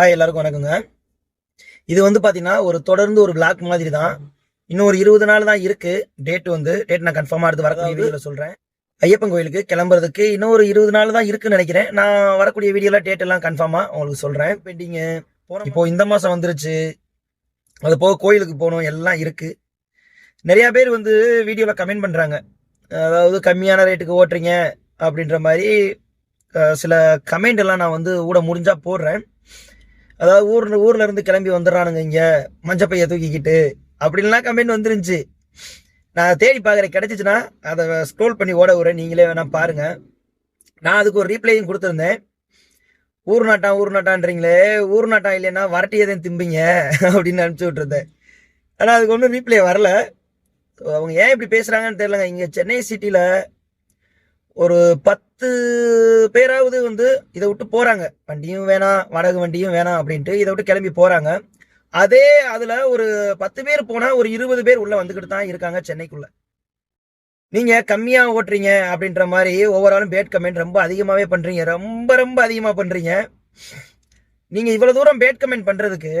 Hi எல்லாருக்கும் வணக்கங்க. இது வந்து பார்த்தீங்கன்னா ஒரு தொடர்ந்து ஒரு பிளாக் மாதிரி தான் இன்னும் ஒரு இருபது நாள் தான் இருக்கு. டேட் வந்து டேட் நான் கன்ஃபார்மாக எடுத்து வரக்கூடிய வீடியோவில் சொல்கிறேன் ஐயப்பன் கோயிலுக்கு கிளம்புறதுக்கு இன்னும் ஒரு இருபது நாள் தான் இருக்குன்னு நினைக்கிறேன். நான் வரக்கூடிய வீடியோவில் டேட் எல்லாம் கன்ஃபார்மாக உங்களுக்கு சொல்கிறேன் பெண்டிங்கு இப்போ இந்த மாதம் வந்துருச்சு. அது போக கோயிலுக்கு போகணும் எல்லாம் இருக்கு. நிறைய பேர் வந்து வீடியோவில் கமெண்ட் பண்ணுறாங்க அதாவது கம்மியான ரேட்டுக்கு ஓட்டுறீங்க அப்படின்ற மாதிரி சில கமெண்ட் எல்லாம் நான் வந்து ஊட முடிஞ்சா போடுறேன். அதாவது ஊர்ல ஊர்ல இருந்து கிளம்பி வந்துடுறானுங்க இங்க மஞ்சப்பைய தூக்கிக்கிட்டு. அப்படின்லாம் கமெண்ட் வந்துருந்துச்சு. நான் தேடி பார்க்குறேன். கிடைச்சிச்சுன்னா அதை ஸ்க்ரோல் பண்ணி ஓட விடுறேன். நீங்களே வேணா பாருங்க. நான் அதுக்கு ஒரு ரீப்ளையும் கொடுத்துருந்தேன். ஊர் நாட்டான் ஊர் நாட்டான்றீங்களே. ஊர் நாட்டான் இல்லைன்னா வரட்டியதையும் திம்பிங்க அப்படின்னு அனுப்பிச்சி விட்டுருந்தேன். ஆனால் அதுக்கு ஒன்றும் ரீப்ளை வரல. அவங்க ஏன் இப்படி பேசுகிறாங்கன்னு தெரிலங்க இங்கே சென்னை சிட்டியில் ஒரு பத்து பேராவது வந்து இதை விட்டு போகிறாங்க வண்டியும் வேணாம் வாடகை வண்டியும் வேணாம் அப்படின்ட்டு இதை விட்டு கிளம்பி போகிறாங்க அதே அதில் ஒரு பத்து பேர் போனால் ஒரு இருபது பேர் உள்ளே வந்துக்கிட்டு தான் இருக்காங்க சென்னைக்குள்ளே. நீங்க கம்மியா ஓட்டுறீங்க அப்படின்ற மாதிரி ஓவராலும் பேட் கமெண்ட் ரொம்ப அதிகமாவே பண்றீங்க. ரொம்ப ரொம்ப அதிகமா பண்றீங்க. நீங்க இவ்வளவு தூரம் பேட் கமெண்ட் பண்றதுக்கு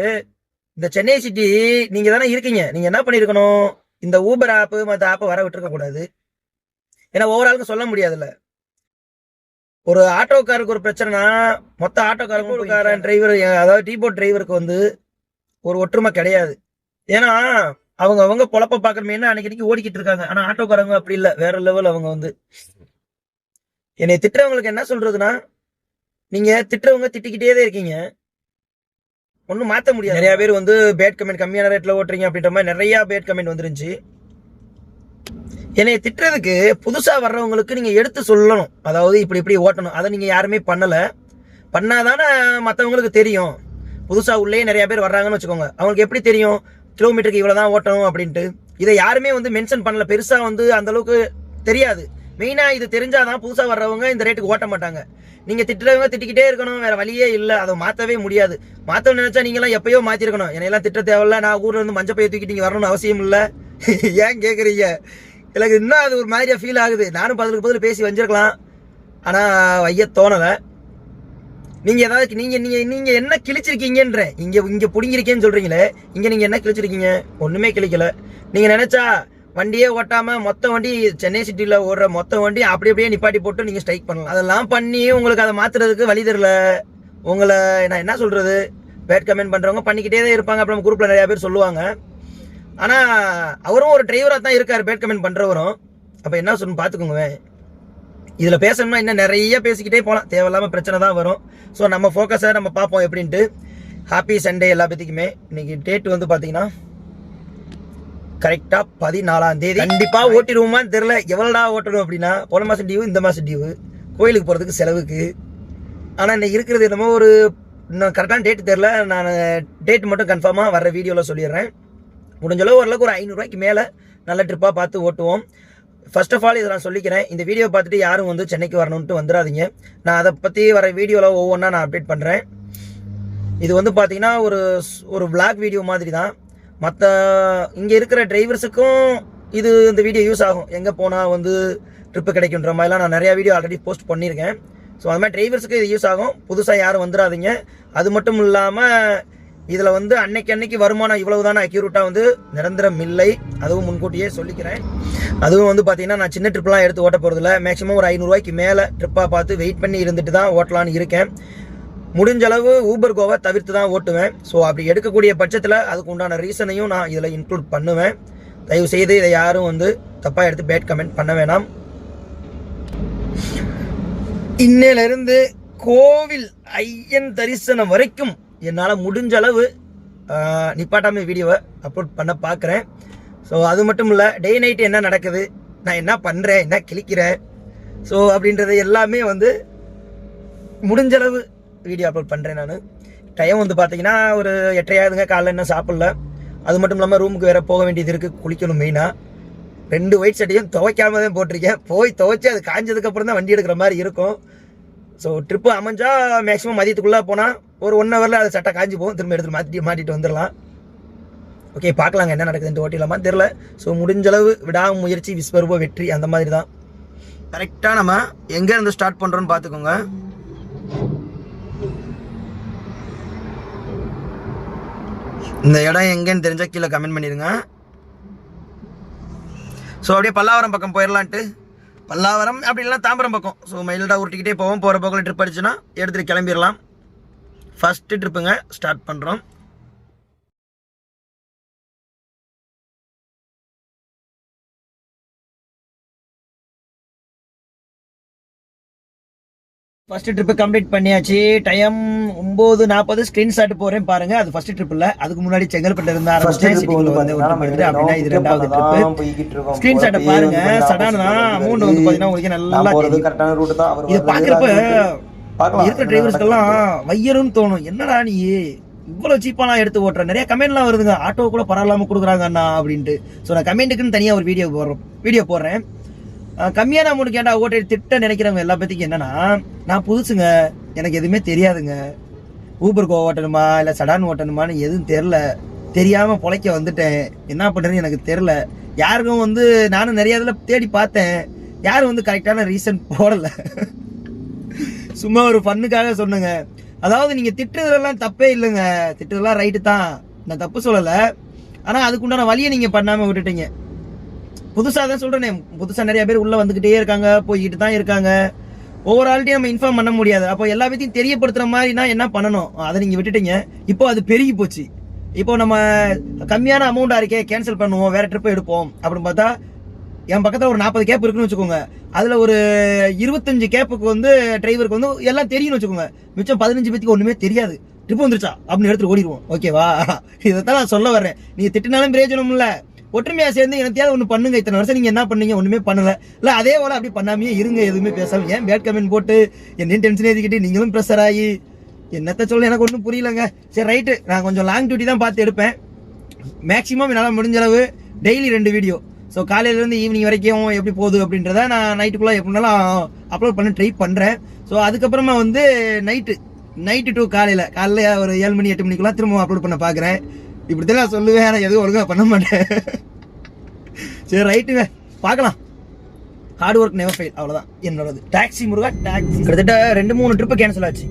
இந்த சென்னை சிட்டி நீங்க தானே இருக்கீங்க. நீங்க என்ன பண்ணிருக்கணும் இந்த ஊபர் ஆப்பு மற்ற ஆப்பை வர விட்டுருக்க கூடாது ஏன்னா ஓவராலுக்கு சொல்ல முடியாதுல்ல. ஒரு ஆட்டோக்காருக்கு ஒரு பிரச்சனைனா மொத்த ஆட்டோக்காரங்க காரன் டிரைவர் அதாவது டீ போட் டிரைவருக்கு வந்து ஒரு ஒற்றுமை கிடையாது. ஏன்னா அவங்க அவங்க பொழப்ப பாக்குற என்ன அன்னைக்கு ஓடிக்கிட்டு இருக்காங்க. ஆனா ஆட்டோக்காரங்க அப்படி இல்ல. வேற லெவல் அவங்க வந்து. என்னை திட்டுறவங்களுக்கு என்ன சொல்றதுன்னா நீங்க திட்டுறவங்க திட்டிக்கிட்டே தான் இருக்கீங்க. ஒன்றும் மாத்த முடியாது. நிறைய பேர் வந்து பேட் கமெண்ட் கம்மியான ரேட்ல ஓட்டுறீங்க அப்படின்ற மாதிரி நிறைய பேட் கமெண்ட் வந்துருந்துச்சு. என்னை திட்டுறதுக்கு புதுசா வர்றவங்களுக்கு நீங்க எடுத்து சொல்லணும். அதாவது இப்படி இப்படி ஓட்டணும். அதை நீங்க யாருமே பண்ணல. பண்ணாதானே மற்றவங்களுக்கு தெரியும். புதுசா உள்ளே நிறைய பேர் வர்றாங்கன்னு வச்சுக்கோங்க. அவங்களுக்கு எப்படி தெரியும்? கிலோமீட்டருக்கு இவ்வளோ தான் ஓட்டணும் அப்படின்ட்டு. இதை யாருமே வந்து மென்ஷன் பண்ணல. பெருசா வந்து அந்த அளவுக்கு தெரியாது. மெயினாக இது தெரிஞ்சாதான் புதுசாக வர்றவங்க இந்த ரேட்டுக்கு ஓட்ட மாட்டாங்க. நீங்கள் திட்டுறவங்க திட்டிக்கிட்டே இருக்கணும். வேற வழியே இல்லை. அதை மாற்றவே முடியாது. மாற்ற நினைச்சா நீங்களாம் எப்பயோ மாற்றிருக்கணும் என்னையெல்லாம் திட்ட தேவையில்ல. நான் ஊர்ல இருந்து மஞ்சள் பைய தூக்கிட்டு நீங்கள் வரணும்னு அவசியம் இல்லை. ஏன் கேட்குறீங்க எனக்கு இன்னும் அது ஒரு மாதிரியாக ஃபீல் ஆகுது. நானும் பதிலுக்கு பதில் பேசி வஞ்சிருக்கலாம் ஆனால் வைய தோணலை. நீங்கள் ஏதாவது நீங்கள் நீங்கள் நீங்கள் என்ன கிழிச்சிருக்கீங்கன்ற இங்கே இங்கே பிடிங்கிருக்கேன்னு சொல்கிறீங்களே இங்கே நீங்கள் என்ன கிழிச்சிருக்கீங்க? ஒன்றுமே கிழிக்கல. நீங்கள் நினச்சா வண்டியே ஓட்டாமல் மொத்த வண்டி சென்னை சிட்டியில் ஓடுற மொத்த வண்டி அப்படி அப்படியே நிப்பாட்டி போட்டு நீங்கள் ஸ்ட்ரைக் பண்ணலாம். அதெல்லாம் பண்ணி உங்களுக்கு அதை மாற்றுறதுக்கு வழி தெரில உங்களை நான் என்ன சொல்கிறது பேட் கமெண்ட் பண்ணுறவங்க பண்ணிக்கிட்டே தான் இருப்பாங்க. அப்புறம் குரூப்பில் நிறையா பேர் சொல்லுவாங்க. ஆனால் அவரும் ஒரு டிரைவராக தான் இருக்கார் பேட் கமெண்ட் பண்ணுறவரும் அப்போ என்ன சொல்லணும் பார்த்துக்கோங்க இதில் பேசணும்னா இன்னும் நிறைய பேசிக்கிட்டே போகலாம் தேவையில்லாமல் பிரச்சனை தான் வரும். ஸோ நம்ம ஃபோக்கஸை நம்ம பார்ப்போம் எப்படின்ட்டு. ஹாப்பி சண்டே எல்லா பேத்துக்குமே. இன்னைக்கு டேட் வந்து பார்த்தீங்கன்னா கரெக்டாக பதினாலாம் தேதி. கண்டிப்பா ஓட்டிடுவோமான்னு தெரில எவ்வளோடா ஓட்டணும் அப்படின்னா போன மாதம் டியூ இந்த மாதம் டியூ கோயிலுக்கு போகிறதுக்கு செலவுக்கு. ஆனால் இன்னைக்கு இருக்கிறது என்னமோ ஒரு இன்னும் கரெக்டான டேட் தெரில நான் டேட் மட்டும் கன்ஃபார்மாக வர வீடியோவில் சொல்லிடுறேன். முடிஞ்சளவு ஓரளவுக்கு ஒரு ஐநூறுரூவாய்க்கு மேலே நல்ல ட்ரிப்பாக பார்த்து ஓட்டுவோம். ஃபர்ஸ்ட் ஆஃப் ஆல் இதை நான் சொல்லிக்கிறேன். இந்த வீடியோ பார்த்துட்டு யாரும் வந்து சென்னைக்கு வரணுன்ட்டு வந்துடாதீங்க நான் அதை பற்றி வர வீடியோவில் ஒவ்வொன்றா நான் அப்டேட் பண்ணுறேன் இது வந்து பார்த்தீங்கன்னா ஒரு ஒரு vlog வீடியோ மாதிரி தான் மற்ற இங்கே இருக்கிற டிரைவர்ஸுக்கும் இது இந்த வீடியோ யூஸ் ஆகும். எங்கே போனால் வந்து ட்ரிப்பு கிடைக்குன்ற மாதிரிலாம் நான் நிறையா வீடியோ ஆல்ரெடி போஸ்ட் பண்ணியிருக்கேன். ஸோ அது மாதிரி டிரைவர்ஸுக்கு இது யூஸ் ஆகும். புதுசாக யாரும் வந்துடாதீங்க அது மட்டும் இல்லாமல் இதில் வந்து அன்னைக்கு அன்னைக்கு வருமானம் இவ்வளவு தானே அக்யூரேட்டாக வந்து நிரந்தரம் இல்லை. அதுவும் முன்கூட்டியே சொல்லிக்கிறேன். அதுவும் வந்து பார்த்தீங்கன்னா நான் சின்ன ட்ரிப்லாம் எடுத்து ஓட்ட போகிறதில்ல மேக்ஸிமம் ஒரு ஐநூறுரூவாய்க்கு மேலே ட்ரிப்பாக பார்த்து வெயிட் பண்ணி இருந்துட்டு தான் ஓட்டலான்னு இருக்கேன். முடிஞ்ச அளவு ஊபர் கோவை தவிர்த்து தான் ஓட்டுவேன். ஸோ அப்படி எடுக்கக்கூடிய பட்சத்தில் அதுக்கு உண்டான ரீசனையும் நான் இதில் இன்க்ளூட் பண்ணுவேன். தயவு செய்து இதை யாரும் வந்து தப்பாக எடுத்து பேட் கமெண்ட் பண்ண வேணாம். இன்னையிலிருந்து கோவில் ஐயன் தரிசனம் வரைக்கும் என்னால் முடிஞ்ச அளவு நிப்பாட்டாமல் வீடியோவை அப்லோட் பண்ண பார்க்குறேன் ஸோ அது மட்டும் இல்லை டே நைட் என்ன நடக்குது நான் என்ன பண்ணுறேன் என்ன கிழிக்கிறேன் ஸோ அப்படின்றது எல்லாமே வந்து முடிஞ்ச அளவு வீடியோ அப்லோட் பண்ணுறேன் நான். டைம் வந்து பார்த்தீங்கன்னா ஒரு எட்டரையாவதுங்க காலைல இன்னும் சாப்பிடல. அது மட்டும் இல்லாமல் ரூமுக்கு வேறு போக வேண்டியது இருக்குது குளிக்கணும் மெயினாக ரெண்டு ஒயிட் சட்டையும் துவைக்காம தான் போட்டிருக்கேன். போய் துவைச்சி அது காஞ்சதுக்கப்புறம் தான் வண்டி எடுக்கிற மாதிரி இருக்கும். ஸோ ட்ரிப்பு அமைஞ்சா மேக்ஸிமம் மதியத்துக்குள்ளே போனால் ஒரு ஒன் ஹவரில் அது சட்டை காஞ்சி போகும். திரும்ப எடுத்து மாற்றி மாட்டிட்டு வந்துடலாம். ஓகே பார்க்கலாங்க என்ன நடக்குதுன்ட்டு ஓட்டிடலாமா தெரில ஸோ முடிஞ்சளவு விடாமுயற்சி விஸ்வரூப வெற்றி அந்த மாதிரி தான் கரெக்டாக நம்ம எங்கேருந்து ஸ்டார்ட் பண்ணுறோன்னு பார்த்துக்கோங்க. இந்த இடம் எங்கேன்னு தெரிஞ்சால் கீழே கமெண்ட் பண்ணிடுங்க. ஸோ அப்படியே பல்லாவரம் பக்கம் போயிடலான்ட்டு. பல்லாவரம் அப்படி இல்லைனா தாம்பரம் பக்கம். ஸோ மயில்டா உருட்டிக்கிட்டே போவோம். போகிற பக்கம் ட்ரிப் அடிச்சுன்னா எடுத்துகிட்டு கிளம்பிடலாம் ஃபஸ்ட்டு ட்ரிப்புங்க ஸ்டார்ட் பண்ணுறோம் ஃபர்ஸ்ட் ட்ரிப் கம்ப்ளீட் பண்ணியாச்சு. டைம் ஒன்பது நாற்பது. ஸ்கிரீன் ஷாட் போறேன் பாருங்க. அது ஃபர்ஸ்ட் ட்ரிப் இல்ல. அதுக்கு முன்னாடி செங்கல்பட்டு இருந்தா ஃபர்ஸ்ட் ட்ரிப் வந்து பாத்தீங்கன்னா நம்ம எடுத்துட்டு அப்படின்னா இது ரெண்டாவது ட்ரிப் போய்கிட்டு இருக்கோம். ஸ்கிரீன் ஷாட்டை பாருங்க. சடானா அமௌண்ட் வந்து பாத்தீங்கன்னா உங்களுக்கு நல்லா நான். கரெக்டான ரூட் தான். இது பார்க்கலாம். இருக்கிற டிரைவர்ஸ்க்கெல்லாம் வையரும்னு தோணும். என்னடா நீ? இவ்வளவு சீப்பாலாம் எடுத்து ஓட்டுற நிறைய கமெண்ட்லாம் வருதுங்க. ஆட்டோ கூட பரவாயில்லாம கொடுக்குறாங்க அண்ணா அப்படின்ட்டு. ஸோ நான் கமெண்ட்டுக்குன்னு தனியாக ஒரு வீடியோ போடுறோம். வீடியோ போடுறேன். கம்மியான அமௌண்ட் கேட்டால் ஓட்டை திட்ட நினைக்கிறவங்க எல்லா பற்றிக்கும் என்னன்னா நான் புதுசுங்க எனக்கு எதுவுமே தெரியாதுங்க. ஊபருக்கு ஓட்டணுமா இல்லை சடான் ஓட்டணுமான்னு எதுவும் தெரில தெரியாமல் பொழைக்க வந்துட்டேன். என்ன பண்ணுறதுன்னு எனக்கு தெரில யாருக்கும் வந்து நானும் நிறைய இதில் தேடி பார்த்தேன். யாரும் வந்து கரெக்டான ரீசன் போடலை. சும்மா ஒரு ஃபன்னுக்காக சொன்னேங்க. அதாவது நீங்கள் திட்டுறதெல்லாம் தப்பே இல்லைங்க. திட்டுறதெல்லாம் ரைட்டு தான். நான் தப்பு சொல்லலை. ஆனால் அதுக்குண்டான வழியை நீங்கள் பண்ணாமல் விட்டுட்டீங்க. புதுசாக தான் சொல்கிறேனே புதுசாக நிறைய பேர் உள்ளே வந்துக்கிட்டே இருக்காங்க போய்கிட்டு தான் இருக்காங்க. ஒவ்வொரு ஆள்கிட்டையும் நம்ம இன்ஃபார்ம் பண்ண முடியாது. அப்போ எல்லா பேத்தையும் தெரியப்படுத்துகிற மாதிரினா என்ன பண்ணணும்? அதை நீங்கள் விட்டுட்டீங்க. இப்போ அது பெருகி போச்சு. இப்போ நம்ம கம்மியான அமௌண்ட்டாக இருக்கே கேன்சல் பண்ணுவோம் வேறு ட்ரிப் எடுப்போம். அப்படின்னு பார்த்தா என் பக்கத்தில் ஒரு நாற்பது கேப் இருக்குன்னு வச்சுக்கோங்க. அதில் ஒரு இருபத்தஞ்சு கேப்புக்கு வந்து டிரைவருக்கு வந்து எல்லாம் தெரியும்னு வச்சுக்கோங்க. மிச்சம் பதினஞ்சு பேத்துக்கு ஒன்றுமே தெரியாது. ட்ரிப் வந்துருச்சா? அப்படின்னு எடுத்துட்டு ஓடிடுவோம். ஓகேவா இதைத்தான் நான் சொல்ல வர்றேன். நீங்கள் திட்டினாலும் பிரயோஜனம் இல்லை. ஒற்றுமையா சேர்ந்து எனத்தையாவது ஒண்ணு பண்ணுங்க. இத்தனை வருஷம் நீங்க என்ன பண்ணீங்க? ஒண்ணுமே பண்ணல. இல்ல அதே போல அப்படி பண்ணாமையே இருங்க. எதுவுமே பேசாம ஏன் பேட் கமெண்ட் போட்டு என்னையும் டென்ஷன் ஏத்திக்கிட்டு நீங்களும் ப்ரெஷர் ஆகி என்னத்த சொல்ல எனக்கு ஒன்றும் புரியலங்க. சரி ரைட்டு நான் கொஞ்சம் லாங் டியூட்டி தான் பார்த்து எடுப்பேன். மேக்ஸிமம் என்னால் முடிஞ்ச அளவு டெய்லி ரெண்டு வீடியோ ஸோ காலையிலேருந்து ஈவினிங் வரைக்கும் எப்படி போகுது அப்படின்றத நான் நைட்டுக்குள்ளே எப்படினாலும் அப்லோட் பண்ண ட்ரை பண்ணுறேன் ஸோ அதுக்கப்புறமா வந்து நைட்டு நைட்டு டூ காலையில். காலையில் ஒரு ஏழு மணி எட்டு மணிக்கெல்லாம் திரும்ப அப்லோட் பண்ண பார்க்குறேன் இப்படி தான் நான் சொல்லுவேன். ஆனால் எதுவும் ஒழுங்காக பண்ண மாட்டேன். சரி ரைட்டுங்க பார்க்கலாம். ஹார்ட் ஒர்க் நெவர் ஃபெயில் அவ்வளோதான் என்னோடது. டாக்ஸி முருகா டாக்ஸி கிட்டத்தட்ட ரெண்டு மூணு ட்ரிப்பு கேன்சல் ஆச்சு.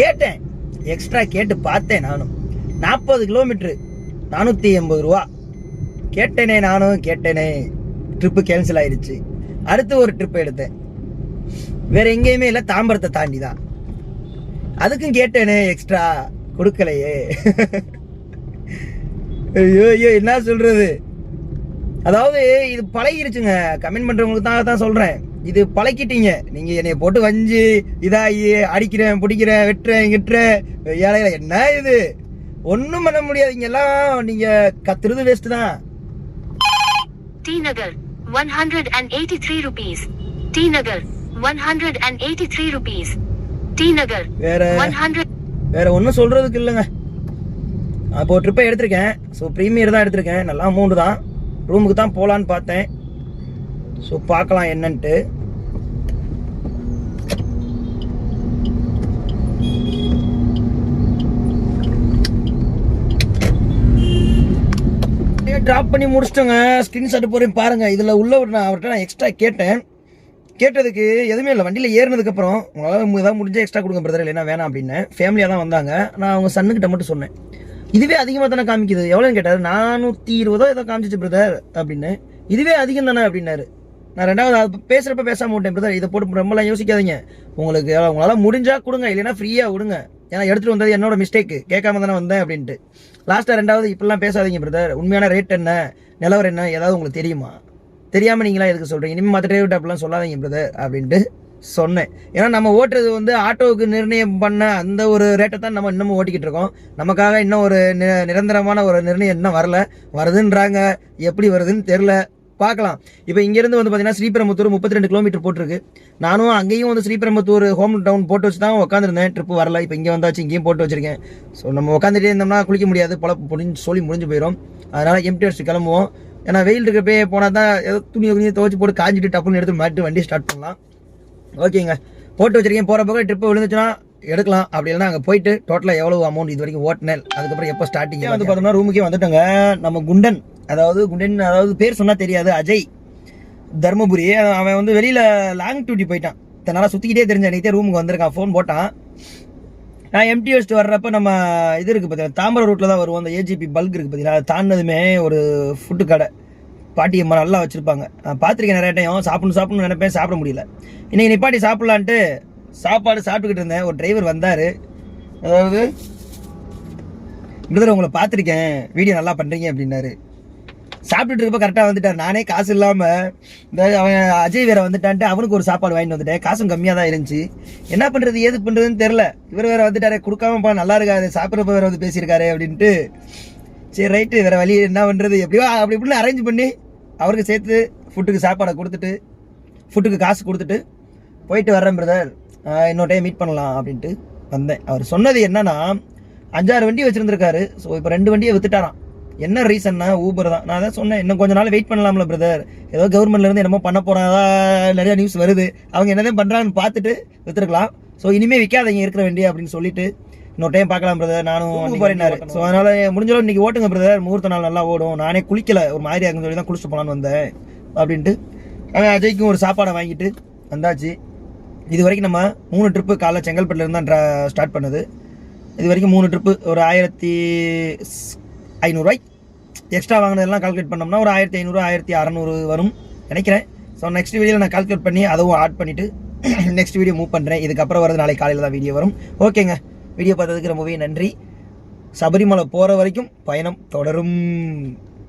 கேட்டேன். எக்ஸ்ட்ரா கேட்டு பார்த்தேன் நானும். நாற்பது கிலோமீட்ரு நானூற்றி எண்பது ரூபா. கேட்டேனே நானும் கேட்டேனே. ட்ரிப்பு கேன்சல் ஆயிடுச்சு அடுத்து ஒரு ட்ரிப் எடுத்தேன். வேற எங்கேயுமே இல்லை தாம்பரத்தை தாண்டி தான் அதுக்கும் கேட்டேனே எக்ஸ்ட்ரா கொடுக்கலையே. ஐயோ ஐயோ என்ன சொல்றது? அதாவது இது பழகிருச்சுங்க. கமெண்ட் பண்றவங்களுக்கு தான் தான் சொல்றேன். இது பழக்கிட்டீங்க நீங்க என்னைய போட்டு வஞ்சு இதாகி அடிக்கிறேன் பிடிக்கிறேன் வெட்டுறேன் கிட்டுறேன் ஏழையில என்ன இது? ஒன்றும் பண்ண முடியாது. இங்க எல்லாம் நீங்க கத்துறது வேஸ்ட் தான். T Nagar, 183 rupees. T Nagar, 183 rupees. T Nagar, வேற 100. வேற ஒன்றும் சொல்றதுக்கு இல்லைங்க. அப்போ ட்ரிப்பை எடுத்திருக்கேன். ஸோ ப்ரீமியர் தான் எடுத்திருக்கேன். நல்லா அமௌண்ட் தான். ரூமுக்கு தான் போகலான்னு பார்த்தேன். ஸோ பார்க்கலாம் என்னன்ட்டு. ட்ராப் பண்ணி முடிச்சிட்டோங்க. ஸ்க்ரீன்ஷாட் போகிறேன் பாருங்கள் இதில் உள்ள ஒரு நான் அவர்கிட்ட நான் எக்ஸ்ட்ரா கேட்டேன். கேட்டதுக்கு எதுவுமே இல்லை. வண்டியில் ஏறினதுக்கப்புறம் உங்களால் ஏதாவது முடிஞ்சால் எக்ஸ்ட்ரா கொடுங்க பிரதர் இல்லைன்னா வேணாம் அப்படின்னு. ஃபேமிலியாக தான் வந்தாங்க. நான் அவங்க சன்னுக்கிட்ட மட்டும் சொன்னேன். இதுவே அதிகமாக தானே காமிக்குது? எவ்வளோன்னு கேட்டார். நானூற்றி இருபதோ ஏதோ காமிச்சிச்சு பிரதர் அப்படின்னு. இதுவே அதிகம் தானே அப்படின்னாரு. நான் ரெண்டாவது அது பேசுகிறப்ப பேசாம விட்டேன் பிரதர் இதை போட்டு ரொம்பலாம் யோசிக்காதீங்க. உங்களுக்கு உங்களால் முடிஞ்சால் கொடுங்க இல்லைன்னா ஃப்ரீயாக விடுங்க. ஏன்னா எடுத்துகிட்டு வந்தது என்னோட மிஸ்டேக்கு கேட்காம தானே வந்தேன் அப்படின்ட்டு. லாஸ்ட்டாக ரெண்டாவது இப்படிலாம் பேசாதீங்க பிரதர் உண்மையான ரேட் என்ன? நிலவரம் என்ன? ஏதாவது உங்களுக்கு தெரியுமா? தெரியாமல் நீங்களாம் எதுக்கு சொல்கிறீங்க இனிமேல் மற்ற டிரைவர் அப்படிலாம் சொல்லாதீங்க பிரதர் அப்படின்ட்டு. சொன்னேன். ஏன்னா நம்ம ஓட்டுறது வந்து ஆட்டோவுக்கு நிர்ணயம் பண்ண அந்த ஒரு ரேட்டை தான் நம்ம இன்னமும் ஓட்டிக்கிட்டு இருக்கோம். நமக்காக இன்னும் ஒரு நி- நிரந்தரமான ஒரு நிர்ணயம் இன்னும் வரல. வருதுன்றாங்க. எப்படி வருதுன்னு தெரில பார்க்கலாம். இப்போ இங்கேருந்து வந்து பார்த்தீங்கன்னா ஸ்ரீபெரும்புத்தூர் முப்பத்தி ரெண்டு கிலோமீட்டர் போட்டிருக்கு. நானும் அங்கேயும் வந்து ஸ்ரீபெரும்புத்தூர் ஹோம் டவுன் போட்டு வச்சு தான் உட்காந்துருந்தேன் ட்ரிப்பு வரல. இப்போ இங்கே வந்தாச்சு இங்கேயும் போட்டு வச்சிருக்கேன். ஸோ நம்ம உட்காந்துட்டே இருந்தோம்னா குளிக்க முடியாது. பொழப்பு முடிஞ்சு சொல்லி முடிஞ்சு போயிடும் அதனால் எம்டி அடிச்சு கிளம்புவோம். ஏன்னா வெயில் இருக்கப்பே போனால் தான் ஏதோ துணி துணியை துவச்சி போட்டு காஞ்சிட்டு டப்புன்னு எடுத்து மாட்டு வண்டி ஸ்டார்ட் பண்ணலாம். ஓகேங்க. போட்டு வச்சிருக்கேன். போகிற பக்கம் ட்ரிப்பு விழுந்துச்சுன்னா எடுக்கலாம். அப்படி இல்லைனா அங்கே போயிட்டு டோட்டலாக எவ்வளோ அமௌண்ட் இது வரைக்கும் ஓட்டினேன். அதுக்கப்புறம் எப்போ ஸ்டார்டிங் வந்து பார்த்தோம்னா ரூமுக்கே வந்துட்டோங்க. நம்ம குண்டன் அதாவது குண்டன் அதாவது பேர் சொன்னால் தெரியாது. அஜய் தர்மபுரி. அவன் வந்து வெளியில் லாங் டியூட்டி போயிட்டான். இதனால் சுற்றிக்கிட்டே தெரிஞ்ச அன்றைக்கே ரூமுக்கு வந்திருக்கான். ஃபோன் போட்டான். நான் எம்டி வச்சுட்டு வர்றப்ப நம்ம இது இருக்குது பார்த்தீங்கன்னா தாம்பரம் ரூட்டில் தான் வருவோம். அந்த ஏஜிபி பல்க் இருக்குது பார்த்தீங்கன்னா அதை தாண்டினதுமே ஒரு ஃபுட்டு கடை. பாட்டி அம்மா நல்லா வச்சுருப்பாங்க. பார்த்துருக்கேன் நிறைய டைம் சாப்பிடணும் சாப்பிடணும்னு நினைப்பேன் சாப்பிட முடியல. இன்னைக்கு நிப்பாட்டி சாப்பிட்லான்ட்டு சாப்பாடு சாப்பிட்டுக்கிட்டு இருந்தேன். ஒரு டிரைவர் வந்தார். அதாவது பிரதர் உங்களை பார்த்துருக்கேன். வீடியோ நல்லா பண்ணுறீங்க அப்படின்னாரு. சாப்பிட்டுட்டு இருக்கப்ப கரெக்டாக வந்துட்டார். நானே காசு இல்லாமல் இந்த அவன் அஜய் வேற வந்துட்டான்ட்டு அவனுக்கு ஒரு சாப்பாடு வாங்கிட்டு வந்துட்டேன். காசும் கம்மியாக தான் இருந்துச்சு. என்ன பண்ணுறது ஏது பண்ணுறதுன்னு தெரில இவர் வேற வந்துட்டாரே. கொடுக்காம பா நல்லா இருக்காது. சாப்பிட்றப்ப வேற வந்து பேசியிருக்காரு அப்படின்ட்டு. சரி ரைட்டு வேற வழி என்ன பண்ணுறது எப்படியோ அப்படி இப்படின்னு அரேஞ்ச் பண்ணி அவருக்கு சேர்த்து ஃபுட்டுக்கு சாப்பாடை கொடுத்துட்டு ஃபுட்டுக்கு காசு கொடுத்துட்டு போயிட்டு வர்றேன் பிரதர் இன்னொரு டைம் மீட் பண்ணலாம் அப்படின்ட்டு வந்தேன். அவர் சொன்னது என்னன்னா அஞ்சாறு வண்டி வச்சுருந்துருக்காரு. ஸோ இப்போ ரெண்டு வண்டியை வித்துட்டாராம். என்ன ரீசன்னா ஊபர் தான். நான் தான் சொன்னேன் இன்னும் கொஞ்ச நாள் வெயிட் பண்ணலாம்ல பிரதர் ஏதோ கவர்மெண்ட்லேருந்து என்னமோ பண்ண போறாதா நிறையா நியூஸ் வருது. அவங்க என்னதான் பண்ணுறாங்கன்னு பார்த்துட்டு வித்துருக்கலாம். ஸோ இனிமேல் விற்காதீங்க இருக்கிற வண்டி அப்படின்னு சொல்லிட்டு இன்னொரு டைம் பார்க்கலாம் பிரதர் நானும் போறேன்னாரு ஸோ அதனால முடிஞ்சளவு இன்னைக்கு ஓட்டுங்க பிரதர் முகூர்த்த நாள் நல்லா ஓடும். நானே குளிக்கல. ஒரு மாதிரியா இருக்குன்னு சொல்லி தான் குளிச்சுட்டு போலான்னு வந்தேன் அப்படின்ட்டு. அவன் அஜய்க்கும் ஒரு சாப்பாடை வாங்கிட்டு வந்தாச்சு. இது வரைக்கும் நம்ம மூணு ட்ரிப்பு காலைல செங்கல்பட்டுல இருந்து தான் ஸ்டார்ட் பண்ணது. இது வரைக்கும் மூணு ட்ரிப்பு ஒரு ஆயிரத்தி ஐநூறுரூவாய் எக்ஸ்ட்ரா வாங்கினதெல்லாம் கால்குலேட் பண்ணோம்னா ஒரு ஆயிரத்தி ஐநூறு ஆயிரத்தி அறநூறு வரும் நினைக்கிறேன். ஸோ நெக்ஸ்ட் வீடியோவில் நான் கால்குலேட் பண்ணி அதுவும் ஆட் பண்ணிவிட்டு நெக்ஸ்ட் வீடியோ மூவ் பண்ணுறேன் இதுக்கப்புறம் வரது நாளைக்கு காலையில் தான் வீடியோ வரும். ஓகேங்க வீடியோ பார்த்ததுக்கு ரொம்பவே நன்றி. சபரிமலை போகிற வரைக்கும் பயணம் தொடரும்.